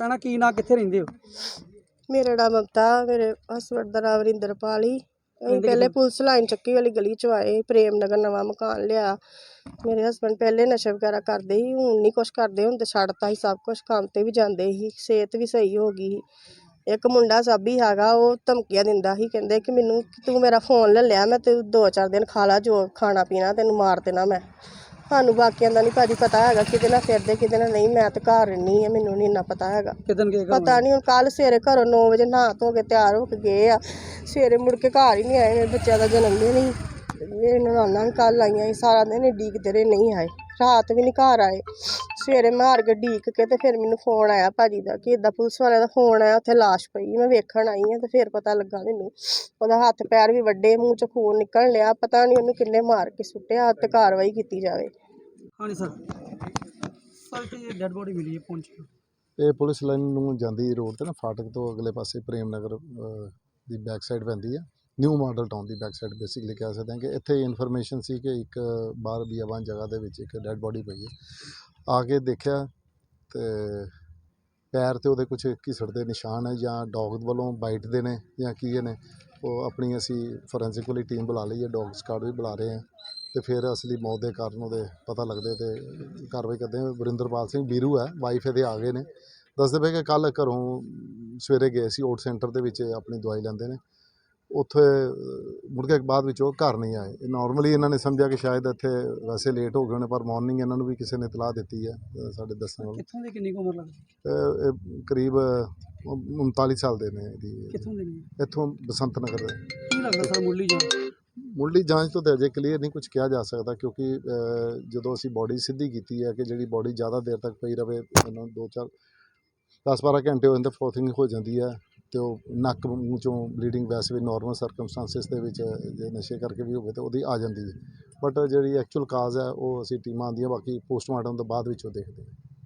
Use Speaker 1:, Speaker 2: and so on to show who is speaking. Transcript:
Speaker 1: ਭੈਣਾ ਕੀ ਨਾਂ ਕਿੱਥੇ ਰਹਿੰਦੇ ਹੋ?
Speaker 2: ਮੇਰਾ ਨਾਮ ਮਮਤਾ ਮੇਰੇ ਹਸਬੰਡ ਦਾ ਨਾਮ ਰਿੰਦਰਪਾਲ ਹੀ। ਅਸੀਂ ਪਹਿਲੇ ਪੁਲਿਸ ਲਾਈਨ ਚੱਕੀ ਵਾਲੀ ਗਲੀ ਚ ਆਏ ਪ੍ਰੇਮ ਨਗਰ ਨਵਾਂ ਮਕਾਨ ਲਿਆ। ਮੇਰੇ ਹਸਬੰਡ ਪਹਿਲੇ ਨਸ਼ਾ ਵਗੈਰਾ ਕਰਦੇ ਸੀ ਹੁਣ ਨਹੀਂ ਕੁਛ ਕਰਦੇ ਹੁਣ ਤੇ ਛੱਡਤਾ ਸੀ ਸਭ ਕੁਝ ਕੰਮ ਤੇ ਵੀ ਜਾਂਦੇ ਸੀ ਸਿਹਤ ਵੀ ਸਹੀ ਹੋ ਗਈ ਸੀ। ਇੱਕ ਮੁੰਡਾ ਸਾਬੀ ਹੈਗਾ ਉਹ ਧਮਕੀਆਂ ਦਿੰਦਾ ਸੀ ਕਹਿੰਦੇ ਕਿ ਮੈਨੂੰ ਤੂੰ ਮੇਰਾ ਫੋਨ ਲੈ ਲਿਆ ਮੈਂ ਤੇ ਦੋ ਚਾਰ ਦਿਨ ਖਾ ਲਾ ਜੋ ਖਾਣਾ ਪੀਣਾ ਤੈਨੂੰ ਮਾਰ ਦੇਣਾ ਮੈਂ। ਸਾਨੂੰ ਬਾਕੀਆਂ ਦਾ ਨਹੀਂ ਭਾਜੀ ਪਤਾ ਹੈਗਾ ਕਿਤੇ ਨਾਲ ਫਿਰਦੇ ਕਿਤੇ ਨਾਲ ਨਹੀਂ ਮੈਂ ਤੇ ਘਰ ਰਹਿੰਦੀ ਆ ਮੈਨੂੰ ਨਹੀਂ ਇੰਨਾ ਪਤਾ ਹੈਗਾ।
Speaker 1: ਕਿਦਨ ਗਏ ਘਰੋਂ?
Speaker 2: ਪਤਾ ਨਹੀਂ ਹੁਣ ਕੱਲ ਸਵੇਰੇ ਘਰੋਂ 9 ਵਜੇ ਨਹਾ ਧੋ ਕੇ ਤਿਆਰ ਹੋ ਕੇ ਗਏ ਆ। ਸਵੇਰੇ ਮੁੜ ਕੇ ਘਰ ਹੀ ਨਹੀਂ ਆਏ ਮੇਰੇ ਬੱਚਿਆਂ ਦਾ ਜਨਮ ਦਿਨ ਸੀ ਮੇਰੇ ਨਨਾਣਾ ਵੀ ਕੱਲ ਆਈਆਂ ਸੀ ਸਾਰਾ ਦਿਨ ਹੀ ਡੀਕਦੇ ਰਹੇ ਨਹੀਂ ਆਏ ਰਾਤ ਵੀ ਨਹੀਂ ਘਰ ਆਏ। ਸਵੇਰੇ ਮਾਰ ਕੇ ਡੀਕ ਕੇ ਤੇ ਫਿਰ ਮੈਨੂੰ ਫੋਨ ਆਇਆ ਭਾਜੀ ਦਾ ਕਿ ਇਦਾਂ ਪੁਲਿਸ ਵਾਲਿਆਂ ਦਾ ਫੋਨ ਆਇਆ ਉੱਥੇ ਲਾਸ਼ ਪਈ ਮੈਂ ਵੇਖਣ ਆਈ ਆ ਤੇ ਫਿਰ ਪਤਾ ਲੱਗਾ ਮੈਨੂੰ। ਉਹਦਾ ਹੱਥ ਪੈਰ ਵੀ ਵੱਡੇ ਮੂੰਹ ਚ ਖੂਨ ਨਿਕਲ ਲਿਆ ਪਤਾ ਨਹੀਂ ਉਹਨੂੰ ਕਿੰਨੇ ਮਾਰ ਕੇ ਸੁੱਟਿਆ ਤੇ ਕਾਰਵਾਈ ਕੀਤੀ ਜਾਵੇ।
Speaker 1: ਹਾਂਜੀ ਸਰ। ਸਰ ਤੇ ਡੈਡ ਬੋਡੀ ਮਿਲੀ ਹੈ ਪਹੁੰਚ
Speaker 3: ਇਹ ਪੁਲਿਸ ਲਾਈਨ ਨੂੰ ਜਾਂਦੀ ਰੋਡ ਤੇ ਨਾ ਫਾਟਕ ਤੋਂ ਅਗਲੇ ਪਾਸੇ ਪ੍ਰੇਮ ਨਗਰ ਅ, ਦੀ ਬੈਕ ਸਾਈਡ ਪੈਂਦੀ ਆ ਨਿਊ ਮਾਡਲ ਟਾਊਨ ਦੀ ਬੈਕ ਸਾਈਡ ਬੇਸਿਕਲੀ ਕਹਿ ਸਕਦੇ ਹਾਂ ਕਿ ਇੱਥੇ ਇਨਫੋਰਮੇਸ਼ਨ ਸੀ ਕਿ ਇੱਕ ਬਾਹਰ ਬੀਆਬਾਨ ਜਗ੍ਹਾ ਦੇ ਵਿੱਚ ਇੱਕ ਡੈੱਡ ਬੋਡੀ ਪਈ ਹੈ। ਆ ਕੇ ਦੇਖਿਆ ਤੇ ਪੈਰ ਤੇ ਉਹਦੇ ਕੁਝ ਘਿਸੜ ਦੇ ਨਿਸ਼ਾਨ ਹੈ ਜਾਂ ਡੌਗ ਵੱਲੋਂ ਬਾਈਟ ਦੇ ਨੇ ਜਾਂ ਕੀ ਨੇ। ਉਹ ਆਪਣੀ ਅਸੀਂ ਫੋਰੈਂਸਿਕ ਵਾਲੀ ਟੀਮ ਬੁਲਾ ਲਈ ਹੈ ਡੌਗ ਸਕਾਡ ਵੀ ਬੁਲਾ ਰਹੇ ਹਾਂ। ਤੇ ਫਿਰ ਅਸਲੀ ਮੌਤ ਦੇ ਕਾਰਨ ਉਹਦੇ ਪਤਾ ਲੱਗਦੇ ਤੇ ਕਾਰਵਾਈ ਕਰਦੇ ਹਾਂ ਵਰਿੰਦਰਪਾਲ ਸਿੰਘ ਬੀਰੂ ਹੈ ਵਾਈਫ ਇਹਦੇ ਆ ਗਏ ਨੇ। ਦੱਸਦੇ ਪਏ ਕਿ ਕੱਲ ਘਰੋਂ ਸਵੇਰੇ ਗਏ ਸੀ ਓਟ ਸੈਂਟਰ ਦੇ ਵਿੱਚ ਆਪਣੀ ਦਵਾਈ ਲੈਂਦੇ ਨੇ। ਉੱਥੇ ਮੁੜ ਕੇ ਬਾਅਦ ਵਿੱਚ ਉਹ ਘਰ ਨਹੀਂ ਆਏ। ਨਾਰਮਲੀ ਇਹਨਾਂ ਨੇ ਸਮਝਿਆ ਕਿ ਸ਼ਾਇਦ ਇੱਥੇ ਵੈਸੇ ਲੇਟ ਹੋ ਗਏ ਹੋਣੇ ਪਰ ਮਾਰਨਿੰਗ ਇਹਨਾਂ ਨੂੰ ਵੀ ਕਿਸੇ ਨੇ ਇਤਲਾਹ ਦਿੱਤੀ ਹੈ ਸਾਡੇ ਦੱਸਣ ਵਾਲੇ।
Speaker 1: ਕਿੱਥੋਂ ਦੀ ਕਿੰਨੀ ਉਮਰ ਲੱਗਦੀ?
Speaker 3: ਕਰੀਬ ਅਹ, 39 ਸਾਲ ਦੇ ਨੇ ਇਹਦੀ।
Speaker 1: ਕਿੱਥੋਂ ਦੇ ਨੇ
Speaker 3: ਇੱਥੋਂ ਬਸੰਤ ਨਗਰ ਦੇ।
Speaker 1: ਕੀ ਲੱਗਦਾ ਸਰ ਮੁੱਢਲੀ ਜਾਂ
Speaker 3: ਮੁੱਢਲੀ ਜਾਂਚ ਤੋਂ ਤਾਂ ਅਜੇ ਕਲੀਅਰ ਨਹੀਂ ਕੁਝ ਕਿਹਾ ਜਾ ਸਕਦਾ ਕਿਉਂਕਿ ਜਦੋਂ ਅਸੀਂ ਬਾਡੀ ਸਿੱਧੀ ਕੀਤੀ ਹੈ ਕਿ ਜਿਹੜੀ ਬਾਡੀ ਜ਼ਿਆਦਾ ਦੇਰ ਤੱਕ ਪਈ ਰਵੇ, ਇਹਨਾਂ ਦੋ ਚਾਰ 10-12 ਘੰਟੇ ਹੋ ਜਾਂਦੇ ਫਲੋਥਿੰਗ ਹੋ ਜਾਂਦੀ ਹੈ ਤੇ ਉਹ ਨੱਕ ਮੂੰਹ ਚੋਂ ਬਲੀਡਿੰਗ ਵੈਸੇ ਵੀ ਨਾਰਮਲ ਸਰਕਮਸਟੈਂਸਸ ਦੇ ਵਿੱਚ, ਜੇ ਨਸ਼ੇ ਕਰਕੇ ਵੀ ਹੋਵੇ ਤਾਂ ਉਹਦੀ ਆ ਜਾਂਦੀ ਹੈ। ਬਟ ਜਿਹੜੀ ਐਕਚੁਅਲ ਕਾਜ਼ ਹੈ, ਉਹ ਅਸੀਂ ਟੀਮਾਂ ਆਉਂਦੀਆਂ ਬਾਕੀ ਪੋਸਟਮਾਰਟਮ ਤੋਂ ਬਾਅਦ ਵਿੱਚ ਉਹ ਦੇਖਦੇ ਹਾਂ।